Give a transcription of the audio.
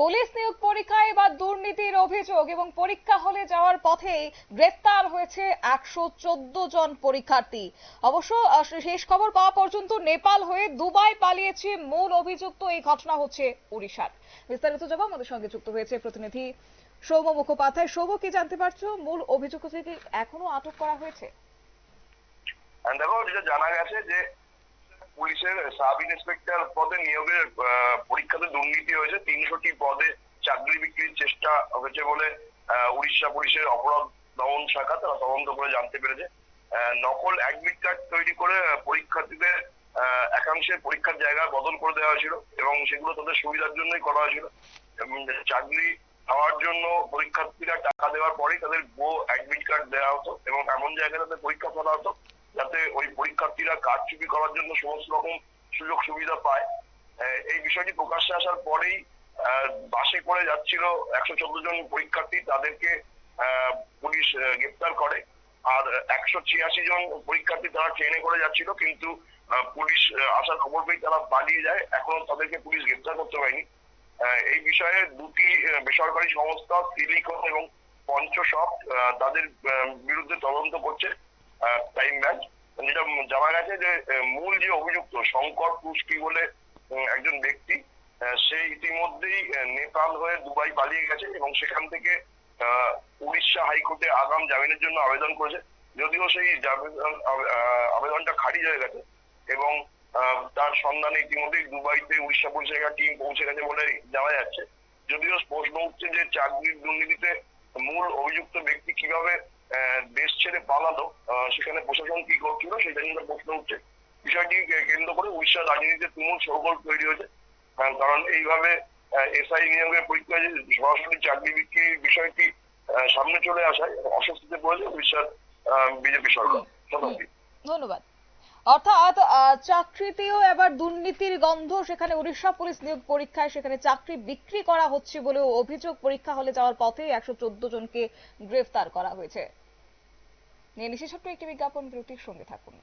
Police নিয়োগ পরীক্ষায় এবার দুর্নীতির অভিযোগ এবং পরীক্ষা হলে যাওয়ার পথেই গ্রেফতার হয়েছে একশো জন পরীক্ষার্থী। অবশ্য শেষ খবর পাওয়া পর্যন্ত নেপাল হয়ে দুবাই পালিয়েছে মূল অভিযুক্ত। এই ঘটনা হচ্ছে উড়িষ্যার বিস্তারিত জবাব আমাদের সঙ্গে যুক্ত হয়েছে প্রতিনিধি সৌম্য মুখোপাধ্যায়। সৌম্য, কি জানতে পারছ? মূল অভিযুক্তকে এখনও আটক করা হয়েছে? দেখো যেটা জানা গেছে যে পুলিশের সাব ইন্সপেক্টর পদে নিয়োগের পরীক্ষাতে দুর্নীতি হয়েছে। তিনশোটি পদে চাকরি বিক্রির চেষ্টা হয়েছে বলে উড়িষ্যা পুলিশের অপরাধ দমন শাখা তারা তদন্ত করে জানতে পেরেছে। নকল অ্যাডমিট কার্ড তৈরি করে পরীক্ষার্থীদের একাংশের পরীক্ষার জায়গা বদল করে দেওয়া হয়েছিল এবং সেগুলো তাদের সুবিধার জন্যই করা হয়েছিল। চাকরি পাওয়ার জন্য পরীক্ষার্থীরা টাকা দেওয়ার পরেই তাদের গো অ্যাডমিট কার্ড দেওয়া হতো এবং এমন জায়গায় তাদের পরীক্ষা করা হতো যাতে ওই পরীক্ষার্থীরা কারচুপি করার জন্য সমস্ত রকম সুযোগ সুবিধা পায়। এই বিষয়টি প্রকাশ্যে আসার পরেই বাসে করে যাচ্ছিল একশো চোদ্দ জন পরীক্ষার্থী তাদেরকে পুলিশ গ্রেপ্তার করে। আর একশো ছিয়াশি জন পরীক্ষার্থী তারা ট্রেনে করে যাচ্ছিল কিন্তু পুলিশ আসার খবর পেয়ে তারা পালিয়ে যায়। এখনও তাদেরকে পুলিশ গ্রেপ্তার করতে পারেনি। এই বিষয়ে দুটি বেসরকারি সংস্থা সিলিকন এবং আহ, তাদের বিরুদ্ধে তদন্ত করছে টাইম ব্যাচ যেটা জানা গেছে যে মূল যে অভিযুক্ত শঙ্কর পুষ্টি বলে একজন ব্যক্তি সে ইতিমধ্যেই নেপাল হয়ে দুবাই পালিয়ে গেছে এবং সেখান থেকে উড়িষ্যা হাইকোর্টে আগাম জামিনের জন্য আবেদন করেছে। যদিও সেই আবেদনটা খারিজ হয়ে গেছে এবং তার সন্ধানে ইতিমধ্যেই দুবাইতে উড়িষ্যা পুলিশের একটা টিম পৌঁছে গেছে বলে জানা যাচ্ছে। যদিও প্রশ্ন উঠছে যে চাকরির দুর্নীতিতে মূল অভিযুক্ত ব্যক্তি কীভাবে দেশ ছেড়ে পালালো। সেখানে প্রশাসন কি করছিল সেটা নিয়ে প্রশ্ন উঠছে। বিষয়টি কেন্দ্র করে উড়িষ্যার রাজনীতিতে তুমুল সরগোল তৈরি হয়েছে। কারণ এইভাবে এসআই নিয়োগের পরীক্ষায় সরাসরি চাকরি বিক্রির বিষয়টি সামনে চলে আসায় অস্বস্তিতে পড়েছে উড়িষ্যার বিজেপি সরকার। ধন্যবাদ। অর্থাৎ চাকরিতেও এবার দুর্নীতির গন্ধ সেখানে উড়িষ্যা পুলিশ নিয়োগ পরীক্ষায় সেখানে চাকরি বিক্রি করা হচ্ছে বলেও অভিযোগ পরীক্ষা হলে যাওয়ার পথে একশো চোদ্দ জনকে গ্রেফতার করা হয়েছে। নিয়ে নিশি একটি বিজ্ঞাপন বিরতির সঙ্গে থাকুন।